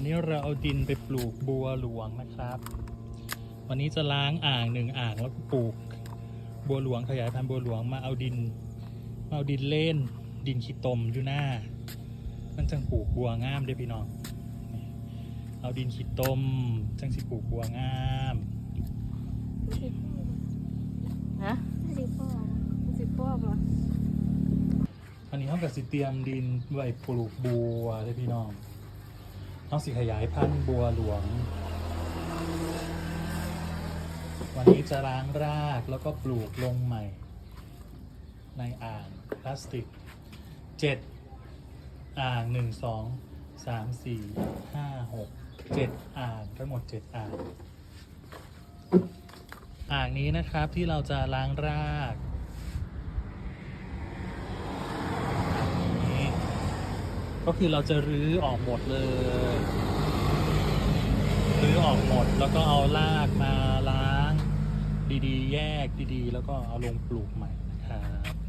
นนี้เราเอาดินไปปลูกบัวหลวงนะครับ วันนี้จะล้างอ่างหนึ่งอ่างแล้วก็ปลูก บัวหลวงขยายพันธุ์บัวหลวงมาเอาดินมาเอาดินเล่น ดินขี้ตมอยู่หน้า มันจังปลูกบัวงามเด้อพี่น้องนี่เอาดินขี้ตมจังสิปลูกบัวงามฮะสิพ่อสิปอบเหรออันนี้เขากับสิเตรียมดินไว้ปลูกบัวเลยพี่น้อง เขาสิขยายพันธุ์บัวหลวง วันนี้จะล้างรากแล้วก็ปลูกลงใหม่ ในอ่างพลาสติกเจ็ดอ่างหนึ่งสองสามสี่ห้าหกเจ็ดอ่างทั้งหมดเจ็ดอ่าง อ่างนี้นะครับที่เราจะล้างรากนี่ ก็คือเราจะรื้อออกหมดเลยรื้อออกหมดแล้วก็เอารากมาล้าง ดีๆ แยกดีๆ แล้วก็เอาลงปลูกใหม่นะครับ